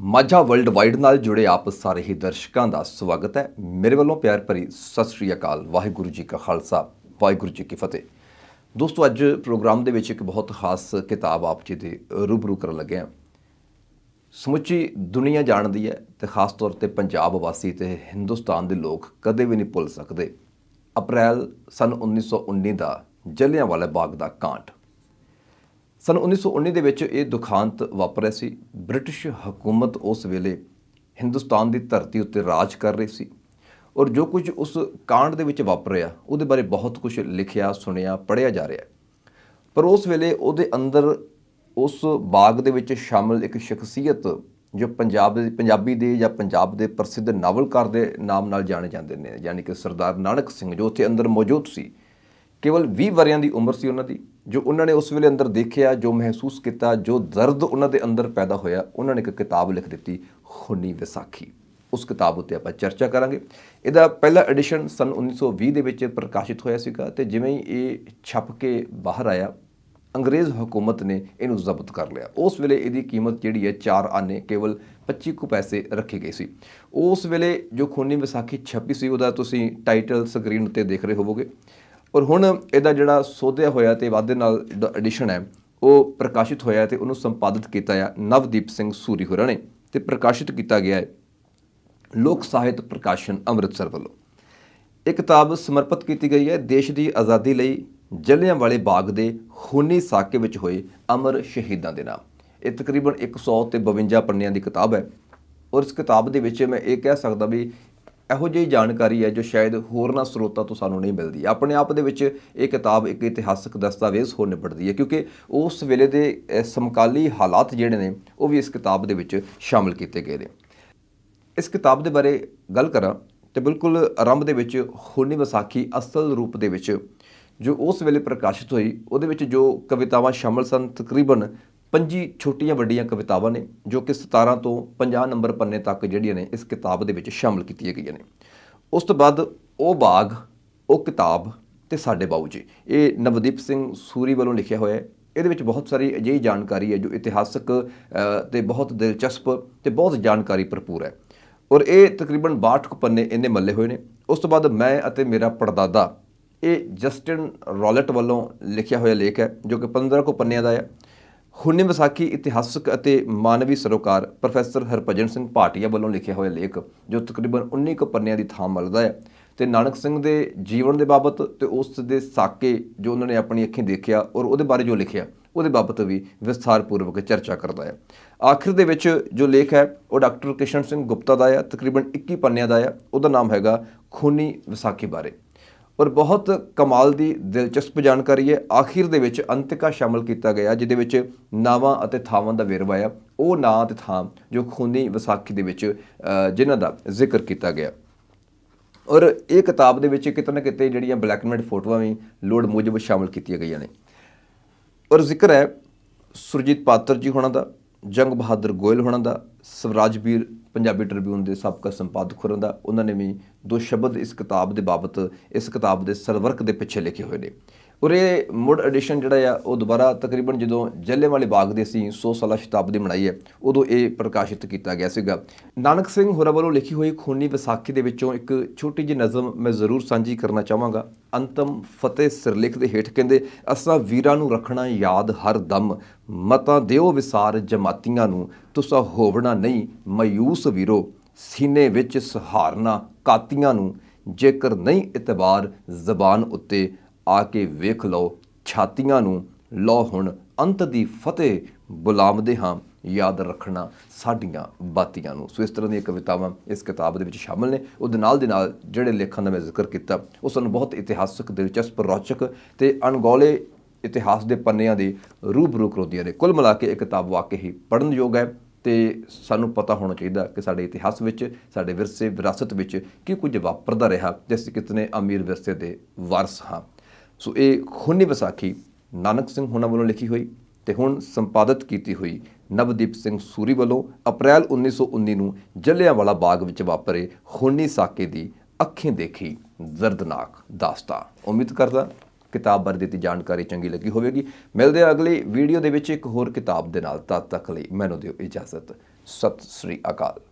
Majha world wide ਨਾਲ ਜੁੜੇ ਆਪ ਸਾਰੇ ਹੀ ਦਰਸ਼ਕਾਂ ਦਾ ਸਵਾਗਤ ਹੈ। ਮੇਰੇ ਵੱਲੋਂ ਪਿਆਰ ਭਰੀ ਸਤਿ ਸ੍ਰੀ ਅਕਾਲ। ਵਾਹਿਗੁਰੂ ਜੀ ਕਾ ਖਾਲਸਾ, ਵਾਹਿਗੁਰੂ ਜੀ ਕੀ ਫਤਿਹ। ਦੋਸਤੋ, ਅੱਜ ਪ੍ਰੋਗਰਾਮ ਦੇ ਵਿੱਚ ਇੱਕ ਬਹੁਤ ਖਾਸ ਕਿਤਾਬ ਆਪ ਜੀ ਦੇ ਰੂਬਰੂ ਕਰਨ ਲੱਗੇ ਹਾਂ। ਸਮੁੱਚੀ ਦੁਨੀਆ ਜਾਣਦੀ ਹੈ ਤੇ ਖਾਸ ਤੌਰ ਤੇ ਪੰਜਾਬ ਵਾਸੀ ਤੇ ਹਿੰਦੁਸਤਾਨ ਦੇ ਲੋਕ ਕਦੇ ਵੀ ਨਹੀਂ ਭੁੱਲ ਸਕਦੇ। ਅਪ੍ਰੈਲ ਸਨ 1919 ਦਾ ਜਲਿਆਂਵਾਲਾ ਬਾਗ ਦਾ ਕਾਂਡ। ਸਨ 1919 ਦੇ ਵਿੱਚ ਇਹ ਦੁਖਾਂਤ ਵਾਪਰਿਆ ਸੀ। ਬ੍ਰਿਟਿਸ਼ ਹਕੂਮਤ ਉਸ ਵੇਲੇ ਹਿੰਦੁਸਤਾਨ ਦੀ ਧਰਤੀ ਉੱਤੇ ਰਾਜ ਕਰ ਰਹੀ ਸੀ ਔਰ ਜੋ ਕੁਝ ਉਸ ਕਾਂਡ ਦੇ ਵਿੱਚ ਵਾਪਰਿਆ, ਉਹਦੇ ਬਾਰੇ ਬਹੁਤ ਕੁਝ ਲਿਖਿਆ, ਸੁਣਿਆ, ਪੜ੍ਹਿਆ ਜਾ ਰਿਹਾ ਪਰ ਉਸ ਵੇਲੇ ਉਹਦੇ ਅੰਦਰ ਉਸ ਬਾਗ ਦੇ ਵਿੱਚ ਸ਼ਾਮਲ ਇੱਕ ਸ਼ਖਸੀਅਤ ਜੋ ਪੰਜਾਬ ਦੇ, ਪੰਜਾਬੀ ਦੇ ਜਾਂ ਪੰਜਾਬ ਦੇ ਪ੍ਰਸਿੱਧ ਨਾਵਲਕਾਰ ਦੇ ਨਾਮ ਨਾਲ ਜਾਣੇ ਜਾਂਦੇ ਨੇ, ਯਾਨੀ ਕਿ ਸਰਦਾਰ ਨਾਨਕ ਸਿੰਘ, ਜੋ ਉੱਥੇ ਅੰਦਰ ਮੌਜੂਦ ਸੀ। ਕੇਵਲ 20 ਵਰਿਆਂ ਦੀ ਉਮਰ ਸੀ ਉਹਨਾਂ ਦੀ, ਜੋ ਉਹਨਾਂ ਨੇ ਉਸ ਵੇਲੇ ਅੰਦਰ ਦੇਖਿਆ, ਜੋ ਮਹਿਸੂਸ ਕੀਤਾ, ਜੋ ਦਰਦ ਉਹਨਾਂ ਦੇ ਅੰਦਰ ਪੈਦਾ ਹੋਇਆ, ਉਹਨਾਂ ਨੇ ਇੱਕ ਕਿਤਾਬ ਲਿਖ ਦਿੱਤੀ, ਖੂਨੀ ਵਿਸਾਖੀ। ਉਸ ਕਿਤਾਬ ਉੱਤੇ ਆਪਾਂ ਚਰਚਾ ਕਰਾਂਗੇ। ਇਹਦਾ ਪਹਿਲਾ ਐਡੀਸ਼ਨ ਸਨ 1920 ਦੇ ਵਿੱਚ ਪ੍ਰਕਾਸ਼ਿਤ ਹੋਇਆ ਸੀਗਾ ਤੇ ਜਿਵੇਂ ਹੀ ਇਹ ਛਪ ਕੇ ਬਾਹਰ ਆਇਆ, ਅੰਗਰੇਜ਼ ਹਕੂਮਤ ਨੇ ਇਹਨੂੰ ਜ਼ਬਤ ਕਰ ਲਿਆ। ਉਸ ਵੇਲੇ ਇਹਦੀ ਕੀਮਤ ਜਿਹੜੀ ਹੈ 4 ਆਨੇ ਕੇਵਲ 25 ਕੁ ਪੈਸੇ ਰੱਖੇ ਗਏ ਸੀ। ਉਸ ਵੇਲੇ ਜੋ ਖੂਨੀ ਵਿਸਾਖੀ ਛਪੀ ਸੀ, ਉਹਦਾ ਤੁਸੀਂ ਟਾਈਟਲ ਸਕਰੀਨ ਉੱਤੇ ਦੇਖ ਰਹੇ ਹੋਵੋਗੇ। ਔਰ ਹੁਣ ਇਹਦਾ ਜਿਹੜਾ ਸੋਧਿਆ ਹੋਇਆ ਤੇ ਵਾਧੇ ਨਾਲ ਜਿਹੜਾ ਐਡੀਸ਼ਨ ਹੈ, ਉਹ ਪ੍ਰਕਾਸ਼ਿਤ ਹੋਇਆ ਤੇ ਉਹਨੂੰ ਸੰਪਾਦਿਤ ਕੀਤਾ ਆ ਨਵਦੀਪ ਸਿੰਘ ਸੂਰੀ ਹੋਰਾਂ ਨੇ ਤੇ ਪ੍ਰਕਾਸ਼ਿਤ ਕੀਤਾ ਗਿਆ ਹੈ ਲੋਕ ਸਾਹਿਤ ਪ੍ਰਕਾਸ਼ਨ ਅੰਮ੍ਰਿਤਸਰ ਵੱਲੋਂ। ਇਹ ਕਿਤਾਬ ਸਮਰਪਿਤ ਕੀਤੀ ਗਈ ਹੈ ਦੇਸ਼ ਦੀ ਆਜ਼ਾਦੀ ਲਈ ਜਲਿਆਂਵਾਲੇ ਬਾਗ ਦੇ ਖੂਨੀ ਸਾਕੇ ਵਿੱਚ ਹੋਏ ਅਮਰ ਸ਼ਹੀਦਾਂ ਦੇ ਨਾਮ। ਇਹ ਤਕਰੀਬਨ 100 ਤੇ 52 ਪੰਨਿਆਂ ਦੀ ਕਿਤਾਬ ਹੈ ਔਰ ਇਸ ਕਿਤਾਬ ਦੇ ਵਿੱਚ ਮੈਂ ਇਹ ਕਹਿ ਸਕਦਾ ਵੀ ਇਹੋ ਜਿਹੀ ਜਾਣਕਾਰੀ ਹੈ ਜੋ ਸ਼ਾਇਦ ਹੋਰਨਾਂ ਸਰੋਤਾਂ ਤੋਂ ਸਾਨੂੰ ਨਹੀਂ ਮਿਲਦੀ। ਆਪਣੇ ਆਪ ਦੇ ਵਿੱਚ ਇਹ ਕਿਤਾਬ ਇੱਕ ਇਤਿਹਾਸਕ ਦਸਤਾਵੇਜ਼ ਹੋ ਨਿਬੜਦੀ ਹੈ ਕਿਉਂਕਿ ਉਸ ਵੇਲੇ ਦੇ ਸਮਕਾਲੀ ਹਾਲਾਤ ਜਿਹੜੇ ਨੇ, ਉਹ ਵੀ ਇਸ ਕਿਤਾਬ ਦੇ ਵਿੱਚ ਸ਼ਾਮਲ ਕੀਤੇ ਗਏ ਨੇ। ਇਸ ਕਿਤਾਬ ਦੇ ਬਾਰੇ ਗੱਲ ਕਰਾਂ ਤੇ ਬਿਲਕੁਲ ਆਰੰਭ ਦੇ ਵਿੱਚ ਖੂਨੀ ਵਿਸਾਖੀ ਅਸਲ ਰੂਪ ਦੇ ਵਿੱਚ ਜੋ ਉਸ ਵੇਲੇ ਪ੍ਰਕਾਸ਼ਿਤ ਹੋਈ, ਉਹਦੇ ਵਿੱਚ ਜੋ ਕਵਿਤਾਵਾਂ ਸ਼ਾਮਲ ਸਨ, ਤਕਰੀਬਨ 25 ਛੋਟੀਆਂ ਵੱਡੀਆਂ ਕਵਿਤਾਵਾਂ ਨੇ ਜੋ ਕਿ 17 ਤੋਂ 50 ਨੰਬਰ ਪੰਨੇ ਤੱਕ ਜਿਹੜੀਆਂ ਨੇ ਇਸ ਕਿਤਾਬ ਦੇ ਵਿੱਚ ਸ਼ਾਮਲ ਕੀਤੀਆਂ ਗਈਆਂ ਨੇ। ਉਸ ਤੋਂ ਬਾਅਦ ਉਹ ਬਾਗ ਉਹ ਕਿਤਾਬ ਤੇ ਸਾਡੇ ਬਾਊ ਜੀ। ਇਹ ਨਵਦੀਪ ਸਿੰਘ ਸੂਰੀ ਵੱਲੋਂ ਲਿਖਿਆ ਹੋਇਆ ਹੈ। ਇਹਦੇ ਵਿੱਚ ਬਹੁਤ ਸਾਰੀ ਅਜਿਹੀ ਜਾਣਕਾਰੀ ਹੈ ਜੋ ਇਤਿਹਾਸਕ ਅ, ਤੇ ਬਹੁਤ ਦਿਲਚਸਪ ਤੇ ਬਹੁਤ ਜਾਣਕਾਰੀ ਭਰਪੂਰ ਹੈ। ਔਰ ਇਹ ਤਕਰੀਬਨ 62 ਕੁ ਪੰਨੇ ਇਹਨੇ ਮੱਲੇ ਹੋਏ ਨੇ। ਉਸ ਤੋਂ ਬਾਅਦ ਮੈਂ ਅਤੇ ਮੇਰਾ ਪੜਦਾਦਾ ਇਹ ਜਸਟਿਨ ਰੋਲਟ ਵੱਲੋਂ ਲਿਖਿਆ ਹੋਇਆ ਲੇਖ ਹੈ ਜੋ ਕਿ 15 ਕੁ ਪੰਨਿਆਂ ਦਾ ਹੈ। ਖੂਨੀ ਵਿਸਾਖੀ ਇਤਿਹਾਸਕ ਅਤੇ ਮਾਨਵੀ ਸਰੋਕਾਰ ਪ੍ਰੋਫੈਸਰ ਹਰਭਜਨ ਸਿੰਘ ਭਾਟੀਆ ਵੱਲੋਂ ਲਿਖਿਆ ਹੋਇਆ ਲੇਖ, ਜੋ ਤਕਰੀਬਨ 19 ਕੁ ਪੰਨਿਆਂ ਦੀ ਥਾਂ ਮੱਲਦਾ ਹੈ ਤੇ ਨਾਨਕ ਸਿੰਘ ਦੇ ਜੀਵਨ ਦੇ ਬਾਬਤ ਤੇ ਉਸ ਦੇ ਸਾਕੇ ਜੋ ਉਹਨਾਂ ਨੇ ਆਪਣੀ ਅੱਖੀਂ ਦੇਖਿਆ ਔਰ ਉਹਦੇ ਬਾਰੇ ਜੋ ਲਿਖਿਆ, ਉਹਦੇ ਬਾਬਤ ਵੀ ਵਿਸਥਾਰਪੂਰਵਕ ਚਰਚਾ ਕਰਦਾ ਹੈ। ਆਖਿਰ ਦੇ ਵਿੱਚ ਜੋ ਲੇਖ ਹੈ, ਉਹ ਡਾਕਟਰ ਕਿਸ਼ਨ ਸਿੰਘ ਗੁਪਤਾ ਦਾ ਹੈ, ਤਕਰੀਬਨ 21 ਪੰਨਿਆਂ ਦਾ ਹੈ, ਉਹਦਾ ਨਾਮ ਹੈਗਾ ਖੂਨੀ ਵਿਸਾਖੀ ਬਾਰੇ। ਔਰ ਬਹੁਤ ਕਮਾਲ ਦੀ ਦਿਲਚਸਪ ਜਾਣਕਾਰੀ ਹੈ। ਆਖਿਰ ਦੇ ਵਿੱਚ ਅੰਤਿਕਾ ਸ਼ਾਮਲ ਕੀਤਾ ਗਿਆ, ਜਿਹਦੇ ਵਿੱਚ ਨਾਵਾਂ ਅਤੇ ਥਾਵਾਂ ਦਾ ਵੇਰਵਾ ਆ। ਉਹ ਨਾਂ ਤੇ ਥਾਂ ਜੋ ਖੂਨੀ ਵਿਸਾਖੀ ਦੇ ਵਿੱਚ ਜਿਨ੍ਹਾਂ ਦਾ ਜ਼ਿਕਰ ਕੀਤਾ ਗਿਆ। ਔਰ ਇਹ ਕਿਤਾਬ ਦੇ ਵਿੱਚ ਕਿਤੇ ਨਾ ਕਿਤੇ ਜਿਹੜੀਆਂ ਬਲੈਕ ਐਂਡ ਵਾਈਟ ਫੋਟੋਆਂ ਵੀ ਲੋੜ ਮੁਜਬ ਸ਼ਾਮਲ ਕੀਤੀਆਂ ਗਈਆਂ ਨੇ। ਔਰ ਜ਼ਿਕਰ ਹੈ ਸੁਰਜੀਤ ਪਾਤਰ ਜੀ ਹੋਣਾ ਦਾ, ਜੰਗ ਬਹਾਦਰ ਗੋਇਲ ਹੋਣਾ ਦਾ, ਸਵਰਾਜਵੀਰ ਪੰਜਾਬੀ ਟ੍ਰਿਬਿਊਨ ਦੇ ਸਾਬਕਾ ਸੰਪਾਦਕ ਹੋਰਾਂ ਦਾ, ਉਹਨਾਂ ਨੇ ਵੀ ਦੋ ਸ਼ਬਦ ਇਸ ਕਿਤਾਬ ਦੇ ਬਾਬਤ, ਇਸ ਕਿਤਾਬ ਦੇ ਸਰਵਰਕ ਦੇ ਪਿੱਛੇ ਲਿਖੇ ਹੋਏ ਨੇ। ਔਰ ਇਹ ਮੁੜ ਐਡੀਸ਼ਨ ਜਿਹੜਾ ਆ, ਉਹ ਦੁਬਾਰਾ ਤਕਰੀਬਨ ਜਦੋਂ ਜੱਲਿਆਂਵਾਲੇ ਬਾਗ ਦੇ ਅਸੀਂ 100 ਸਾਲਾ ਸ਼ਤਾਬਦੀ ਮਨਾਈ ਹੈ, ਉਦੋਂ ਇਹ ਪ੍ਰਕਾਸ਼ਿਤ ਕੀਤਾ ਗਿਆ ਸੀਗਾ। ਨਾਨਕ ਸਿੰਘ ਹੋਰਾਂ ਵੱਲੋਂ ਲਿਖੀ ਹੋਈ ਖੂਨੀ ਵਿਸਾਖੀ ਦੇ ਵਿੱਚੋਂ ਇੱਕ ਛੋਟੀ ਜਿਹੀ ਨਜ਼ਮ ਮੈਂ ਜ਼ਰੂਰ ਸਾਂਝੀ ਕਰਨਾ ਚਾਹਾਂਗਾ। ਅੰਤਮ ਫਤਿਹ ਸਿਰਲੇਖ ਦੇ ਹੇਠ ਕਹਿੰਦੇ, ਅਸਾਂ ਵੀਰਾਂ ਨੂੰ ਰੱਖਣਾ ਯਾਦ ਹਰ ਦਮ, ਮਤਾਂ ਦਿਓ ਵਿਸਾਰ ਜਮਾਤੀਆਂ ਨੂੰ, ਤੁਸਾਂ ਹੋਵਣਾ ਨਹੀਂ, ਮਾਯੂਸ ਉਸ ਵੀਰੋ ਸੀਨੇ ਵਿੱਚ ਸਹਾਰਨਾ ਕਾਤੀਆਂ ਨੂੰ ਜੇਕਰ ਨਹੀਂ ਇਤਬਾਰ ਜ਼ਬਾਨ ਉੱਤੇ ਆ ਕੇ ਵੇਖ ਲਓ, ਛਾਤੀਆਂ ਨੂੰ, ਲਓ ਹੁਣ ਅੰਤ ਦੀ ਫਤਿਹ ਬੁਲਾਮਦੇ ਹਾਂ, ਯਾਦ ਰੱਖਣਾ ਸਾਡੀਆਂ ਬਾਤੀਆਂ ਨੂੰ। ਸੋ ਇਸ ਤਰ੍ਹਾਂ ਦੀਆਂ ਕਵਿਤਾਵਾਂ ਇਸ ਕਿਤਾਬ ਦੇ ਵਿੱਚ ਸ਼ਾਮਲ ਨੇ। ਉਹਦੇ ਨਾਲ ਦੇ ਨਾਲ ਜਿਹੜੇ ਲੇਖਾਂ ਦਾ ਮੈਂ ਜ਼ਿਕਰ ਕੀਤਾ, ਉਹ ਸਾਨੂੰ ਬਹੁਤ ਇਤਿਹਾਸਕ, ਦਿਲਚਸਪ, ਰੌਚਕ ਤੇ ਅਣਗੌਲੇ ਇਤਿਹਾਸ ਦੇ ਪੰਨਿਆਂ ਦੇ ਰੂਬਰੂ ਕਰਉਂਦੀਆਂ ਨੇ। ਕੁੱਲ ਮਿਲਾ ਕੇ ਇਹ ਕਿਤਾਬ ਵਾਕਈ ਹੀ ਪੜ੍ਹਨ ਯੋਗ ਹੈ। ਤੇ ਸਾਨੂੰ ਪਤਾ ਹੋਣਾ ਚਾਹੀਦਾ ਕਿ ਸਾਡੇ ਇਤਿਹਾਸ ਵਿੱਚ, ਸਾਡੇ ਵਿਰਸੇ, ਵਿਰਾਸਤ ਵਿੱਚ ਕੀ ਕੁਝ ਵਾਪਰਦਾ ਰਿਹਾ ਤੇ ਅਸੀਂ ਕਿਤਨੇ ਅਮੀਰ ਵਿਰਸੇ ਦੇ ਵਾਰਸ ਹਾਂ। ਸੋ ਇਹ ਖੂਨੀ ਵਿਸਾਖੀ ਨਾਨਕ ਸਿੰਘ ਹੁਣਾਂ ਵੱਲੋਂ ਲਿਖੀ ਹੋਈ ਤੇ ਹੁਣ ਸੰਪਾਦਿਤ ਕੀਤੀ ਹੋਈ ਨਵਦੀਪ ਸਿੰਘ ਸੂਰੀ ਵੱਲੋਂ ਅਪ੍ਰੈਲ 1919 ਨੂੰ ਜਲਿਆਂਵਾਲਾ ਬਾਗ ਵਿੱਚ ਵਾਪਰੇ ਖੂਨੀ ਸਾਕੇ ਦੀ ਅੱਖੀਂ ਦੇਖੀ ਦਰਦਨਾਕ ਦਾਸਤਾਨ। ਉਮੀਦ ਕਰਦਾ ਕਿਤਾਬ ਬਾਰੇ ਦਿੱਤੀ ਜਾਣਕਾਰੀ ਚੰਗੀ ਲੱਗੀ ਹੋਵੇਗੀ। ਮਿਲਦੇ ਹਾਂ ਅਗਲੀ ਵੀਡੀਓ ਦੇ ਵਿੱਚ ਇੱਕ ਹੋਰ ਕਿਤਾਬ ਦੇ ਨਾਲ। ਤਦ ਤੱਕ ਲਈ ਮੈਨੂੰ ਦਿਓ ਇਜਾਜ਼ਤ। ਸਤਿ ਸ੍ਰੀ ਅਕਾਲ।